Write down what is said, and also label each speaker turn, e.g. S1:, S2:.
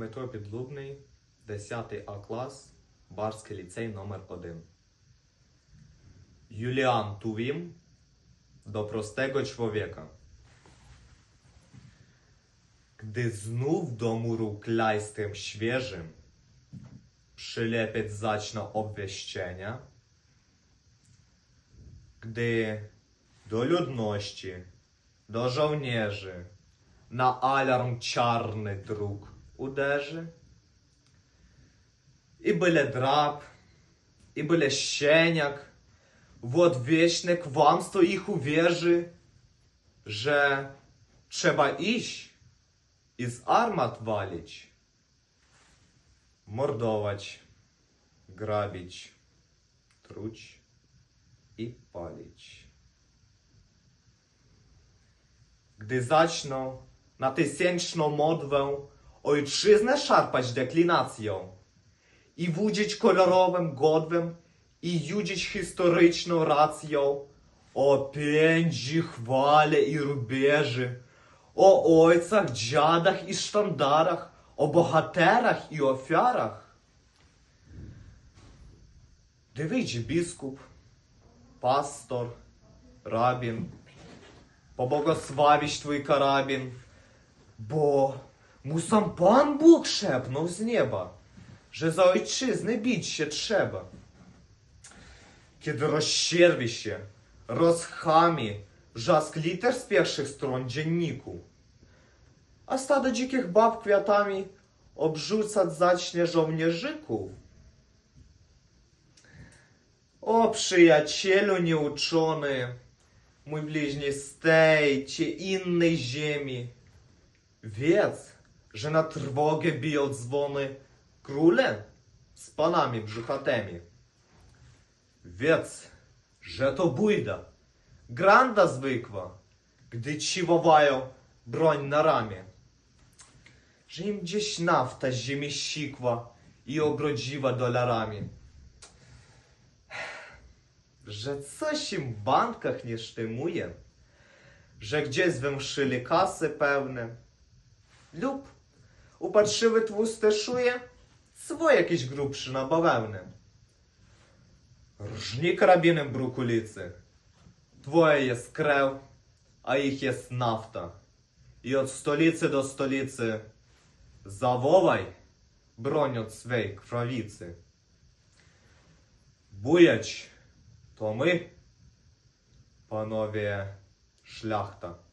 S1: Дмитро Підлубний, 10 А клас, Барський ліцей номер 1 Юліан Тувім do prostego człowieka. Gdy znów do muru klajstrem świeżym przylepiać zaczną obwieszczenia, gdy do ludności, do żołnierzy na alarm czarny dróg uderzy, i byle drab, i byle ścieniak, w odwieśne kłamstwo ich uwierzy, że trzeba iść i z armat walić, mordować, grabić, truć i palić. Gdy zaczną na tysięczną modwę ojczyznę szarpać deklinacją i wudzić kolorowym godwem i judzić historyczną racją o pięci, chwale i rubieży, o ojcach, dziadach i sztandarach, o bohaterach i ofiarach. Wyjdzie biskup, pastor, rabin, pobłogosławić twój karabin, bo mu sam Pan Bóg szepnął z nieba, że za ojczyznę bić się trzeba. Kiedy rozsierwi się, rozchami wrzask liter z pierwszych stron dzienniku, a stado dzikich bab kwiatami obrzucać zacznie żołnierzyków. O przyjacielu nieuczony, mój bliźni z tej czy innej ziemi, wiedz, że na trwogę biją dzwony króle z panami brzuchatymi. Wiedz, że to bójda, granda zwykła, gdy ci wołają broń na ramię. Że im gdzieś nafta z ziemi sikła i ogrodziła dolarami. Że coś im w bankach nie sztymuje, że gdzieś zwęszyli kasy pełne, lub upatrzyły tłuste szuje, swoje jakieś grubszy na bawełnę. Rżnij karabinem brukulicy. Twoje jest krew, a ich jest nafta. I od stolicy do stolicy zawołaj, broniąc swej krwawicy. Bujać to my, panowie szlachta.